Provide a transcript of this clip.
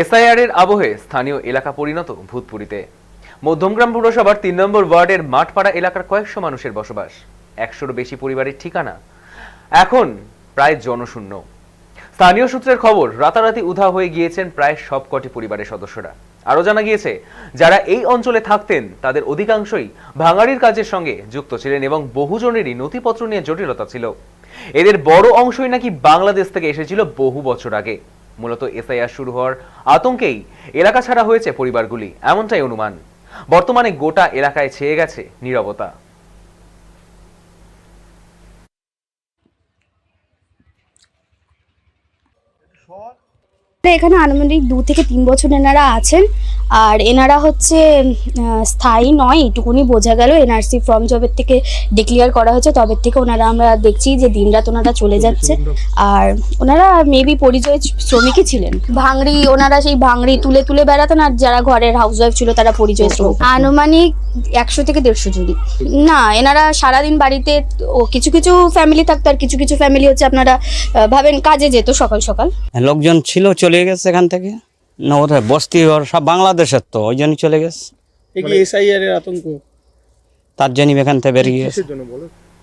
SIR এর আবহে স্থানীয় এলাকা পরিণত ভূতপুরিতে। মধ্যমগ্রাম পুরসভার তিন নম্বর ওয়ার্ডের মাঠপাড়া এলাকার কয়েকশো মানুষের বসবাস। একশোরও বেশি পরিবারের ঠিকানা এখন প্রায় জনশূন্য। স্থানীয় সূত্রের খবর, রাতারাতি উধাও হয়ে গিয়েছেন প্রায় সবকটি পরিবারের সদস্যরা। আরও জানা গিয়েছে, যারা এই অঞ্চলে থাকতেন, তাদের অধিকাংশই ভাঙাড়ির কাজের সঙ্গে যুক্ত ছিলেন এবং বহুজনেরই নথিপত্র নিয়ে জটিলতা ছিল। এদের বড় অংশই নাকি বাংলাদেশ থেকে এসেছিল বহু বছর আগে। মূলত এসআইআর শুরু হওয়ার আতঙ্কেই এলাকা ছাড়া হয়েছে পরিবারগুলি, এমনটাই অনুমান। বর্তমানে গোটা এলাকায় ছেয়ে গেছে নিরবতা। এখানে আনুমানিক দু থেকে তিন বছর এনারা আছেন। আর এনারা হচ্ছে স্থায়ী নয় এইটুকুনি বোঝা গেল। এনআরসি ফর্ম জবের থেকে ডিক্লিয়ার করা হয়েছে তবে থেকে ওনারা আমরা দেখছি যে দিনরাত ওনারা চলে যাচ্ছে। আর ওনারা মেবি পরিচয় শ্রমিকই ছিলেন। ভাঙড়ি ওনারা সেই ভাঙড়ি তুলে তুলে বেড়াতেন আর যারা ঘরের হাউসওয়াইফ ছিল তারা পরিচয় শ্রমিক। আনুমানিক একশো থেকে দেড়শো জুড়ি। না এনারা সারাদিন বাড়িতে ও কিছু কিছু ফ্যামিলি থাকতো আর কিছু কিছু ফ্যামিলি হচ্ছে আপনারা ভাবেন কাজে যেত সকাল সকাল। লোকজন ছিল চলে গেছে এখান থেকে। না ওরা বস্তি ওর সব বাংলাদেশের তো ওই জন্যই চলে গেছে। এসআইআর এর আতঙ্ক? তার জন্য এখান থেকে বেরিয়ে গেছে। জন্য